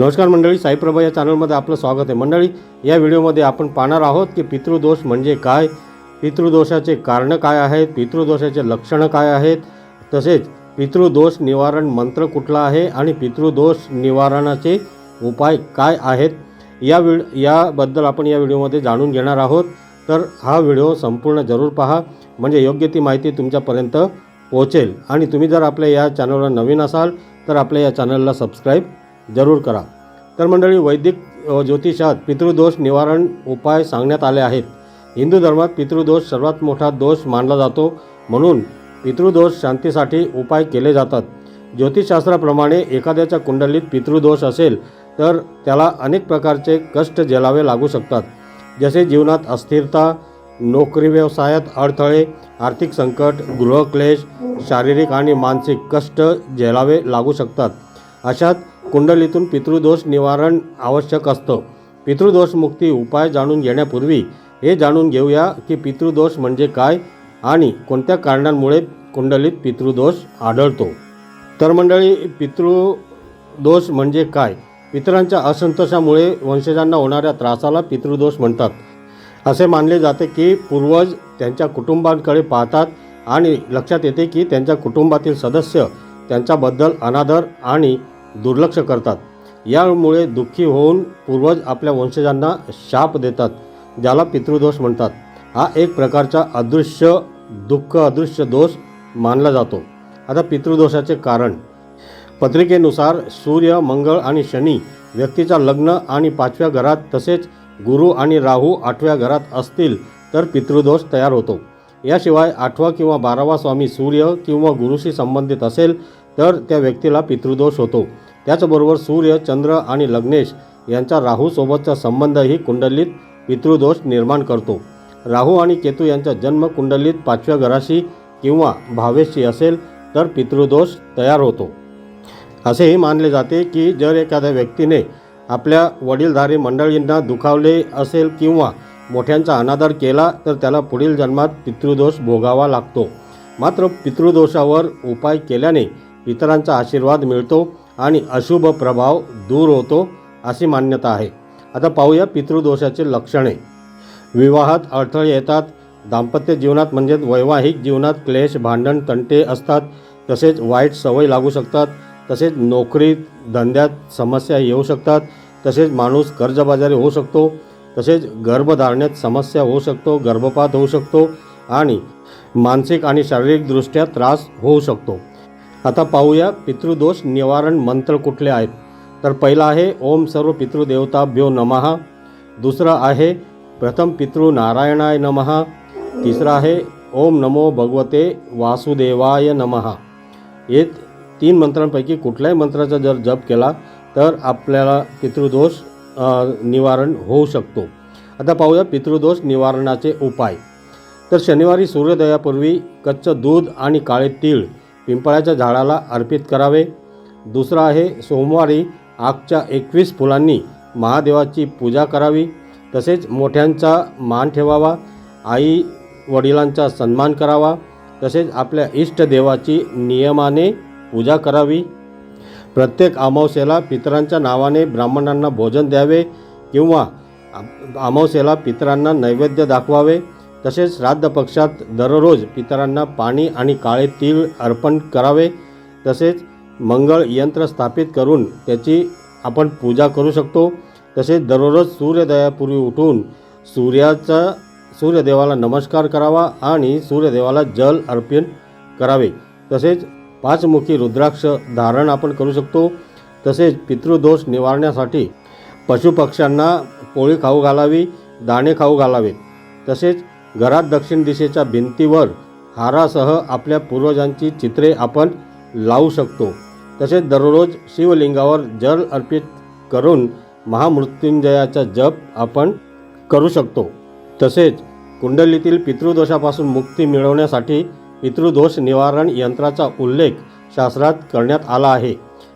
नमस्कार मंडळी साईप्रभा या चॅनलमध्ये आपलं स्वागत आहे. मंडळी या व्हिडिओमध्ये आपण पाहणार आहोत की पितृदोष म्हणजे काय? पितृदोषाचे कारणं काय आहेत? पितृदोषाचे लक्षणं काय आहेत? तसेच पितृदोष निवारण मंत्र कुठला आहे? आणि पितृदोष निवारणाचे उपाय काय आहेत? या व्हिड याबद्दल आपण या व्हिडिओमध्ये जाणून घेणार आहोत. तर हा व्हिडिओ संपूर्ण जरूर पहा. म्हणजे योग्य ती माहिती तुमच्यापर्यंत पोहोचेल. आणि तुम्ही जर आपल्या या चॅनलला नवीन असाल तर आपल्या या चॅनलला सबस्क्राईब जरूर करा. तर मंडळी वैदिक ज्योतिषात पितृदोष निवारण उपाय सांगण्यात आले आहेत. हिंदू धर्मात पितृदोष सर्वात मोठा दोष मानला जातो. म्हणून पितृदोष शांतीसाठी उपाय केले जातात. ज्योतिषशास्त्राप्रमाणे एखाद्याच्या कुंडलीत पितृदोष असेल तर त्याला अनेक प्रकारचे कष्ट झेलावे लागू शकतात. जसे जीवनात अस्थिरता नोकरी व्यवसायात अडथळे आर्थिक संकट गृहक्लेश शारीरिक आणि मानसिक कष्ट झेलावे लागू शकतात. अशात कुंडलीतून पितृदोष निवारण आवश्यक असतं. पितृदोष मुक्ती उपाय जाणून घेण्यापूर्वी हे जाणून घेऊया की पितृदोष म्हणजे काय आणि कोणत्या कारणांमुळे कुंडलीत पितृदोष आढळतो. तर मंडळी पितृदोष म्हणजे काय? पितरांच्या असंतोषामुळे वंशजांना होणाऱ्या त्रासाला पितृदोष म्हणतात. असे मानले जाते की पूर्वज त्यांच्या कुटुंबांकडे पाहतात आणि लक्षात येते की त्यांच्या कुटुंबातील सदस्य त्यांच्याबद्दल अनादर आणि दुर्लक्ष करतात. यामुळे दुःखी होऊन पूर्वज आपल्या वंशजांना शाप देतात ज्याला पितृदोष म्हणतात. हा एक प्रकारचा अदृश्य दुःख अदृश्य दोष मानला जातो. आता पितृदोषाचे कारण. पत्रिकेनुसार सूर्य मंगळ आणि शनी व्यक्तीचा लग्न आणि पाचव्या घरात तसेच गुरु आणि राहू आठव्या घरात असतील तर पितृदोष तयार होतो. याशिवाय आठवा किंवा बारावा स्वामी सूर्य किंवा गुरुशी संबंधित असेल तर त्या व्यक्तीला पितृदोष होतो. त्याचबरोबर सूर्य चंद्र आणि लग्नेश यांचा राहूसोबतचा संबंधही कुंडलीत पितृदोष निर्माण करतो. राहू आणि केतू यांचा जन्म कुंडलीत पाचव्या घराशी किंवा भावेशी असेल तर पितृदोष तयार होतो. असेही मानले जाते की जर एखाद्या व्यक्तीने आपल्या वडीलधारी मंडळींना दुखावले असेल किंवा मोठ्यांचा अनादर केला तर त्याला पुढील जन्मात पितृदोष भोगावा लागतो. मात्र पितृदोषावर उपाय केल्याने इतरांचा आशीर्वाद मिळतो आणि अशुभ प्रभाव दूर होतो अशी मान्यता आहे. आता पाहूया पितृदोषाचे लक्षणे. विवाहात अडथळे येतात. दाम्पत्य जीवनात म्हणजेच वैवाहिक जीवनात क्लेश भांडण तंटे असतात. तसेच वाईट सवय लागू शकतात. तसेच नोकरीत धंद्यात समस्या येऊ शकतात. तसेच माणूस कर्जबाजारी होऊ शकतो. तसेच गर्भधारणेत समस्या होऊ शकतो गर्भपात होऊ शकतो आणि मानसिक आणि शारीरिकदृष्ट्या त्रास होऊ शकतो. आता पाहूया पितृदोष निवारण मंत्र कुठले आहेत. तर पहिला आहे ओम सर्व पितृदेवताभ्यो नमः. दुसरं आहे प्रथम पितृ नारायणाय नमः. तिसरं आहे ओम नमो भगवते वासुदेवाय नमः. हे तीन मंत्रांपैकी कुठल्याही मंत्राचा जर जप केला तर आपल्याला पितृदोष निवारण होऊ शकतो. आता पाहूया पितृदोष निवारणाचे उपाय. तर शनिवारी सूर्योदयापूर्वी कच्चं दूध आणि काळे तीळ पिंपळाच्या झाडाला अर्पित करावे. दुसरं आहे सोमवारी आगच्या एकवीस फुलांनी महादेवाची पूजा करावी. तसेच मोठ्यांचा मान ठेवावा. आई वडिलांचा सन्मान करावा. तसेच आपल्या इष्टदेवाची नियमाने पूजा करावी. प्रत्येक अमावस्येला पितरांच्या नावाने ब्राह्मणांना भोजन द्यावे किंवा अमावस्येला पितरांना नैवेद्य दाखवावे. तसेच श्राद्ध पक्षात दररोज पितरांना पाणी आणि काळे तीळ अर्पण करावे. तसेच मंगळ यंत्र स्थापित करून त्याची आपण पूजा करू शकतो. तसेच दररोज सूर्योदयापूर्वी उठून सूर्याचा सूर्यदेवाला नमस्कार करावा आणि सूर्यदेवाला जल अर्पण करावे. तसेच पाचमुखी रुद्राक्ष धारण आपण करू शकतो. तसेच पितृदोष निवारण्यासाठी पशुपक्ष्यांना पोळी खाऊ घालावी दाणे खाऊ घालावेत तसेच घरात दक्षिण दिशेच्या भिंतीवर हारासह आपल्या पूर्वजांची चित्रे आपण लावू शकतो. तसेच दररोज शिवलिंगावर जल अर्पित करून महामृत्युंजयाचा जप आपण करू शकतो. तसेच कुंडलीतील पितृदोषापासून मुक्ती मिळवण्यासाठी पितृदोष निवारण यंत्राचा उल्लेख शास्त्रात करण्यात आला आहे.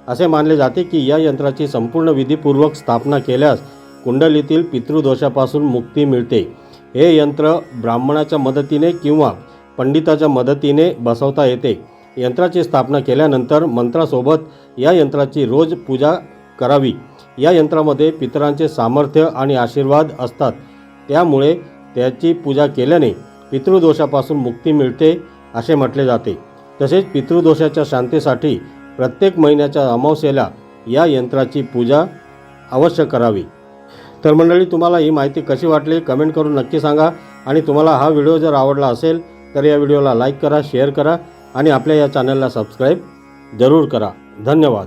असे मानले जाते की या यंत्राची संपूर्ण विधीपूर्वक स्थापना केल्यास कुंडलीतील पितृदोषापासून मुक्ती मिळते. हे यंत्र ब्राह्मणाच्या मदतीने किंवा पंडिताच्या मदतीने बसवता येते. यंत्राची स्थापना केल्यानंतर मंत्रासोबत या यंत्राची रोज पूजा करावी. या यंत्रामध्ये पितरांचे सामर्थ्य आणि आशीर्वाद असतात. त्यामुळे त्याची पूजा केल्याने पितृदोषापासून मुक्ती मिळते असे म्हटले जाते. तसेच पितृदोषाच्या शांतीसाठी प्रत्येक महिन्याच्या अमावस्येला या यंत्राची पूजा अवश्य करावी. तर मंडळी तुम्हाला ही माहिती कशी वाटली? कमेंट करून नक्की सांगा. आणि तुम्हाला हा व्हिडिओ जर आवडला असेल तर या व्हिडिओला लाईक करा शेअर करा आणि आपल्या या चॅनलला सबस्क्राईब जरूर करा. धन्यवाद.